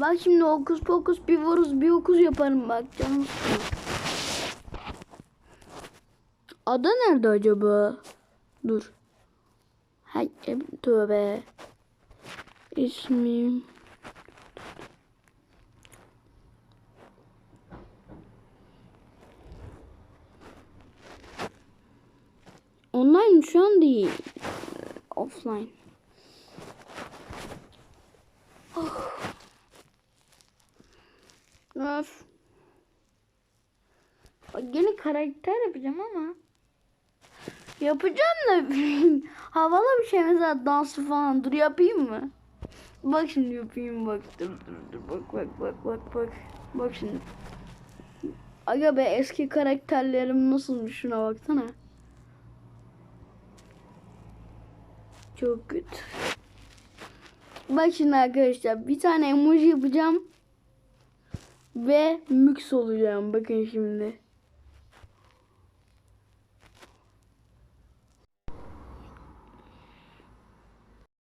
Bak şimdi okus pokus bir vuruz bir okuz yaparım bak canım. Ada nerede acaba? Dur. Hay tövbe. İsmim. Online şu an değil. Offline. Bak Yine karakter yapacağım ama. Yapacağım da havalı bir şey mesela dansı falan. Dur yapayım mı? Bak şimdi yapayım bak. Dur dur dur. Bak bak bak bak bak. Bak şimdi. Aga be eski karakterlerim nasılmış şuna baksana. Çok kötü. Bak şimdi arkadaşlar bir tane emoji yapacağım. Ve mix olacağım. Bakın şimdi.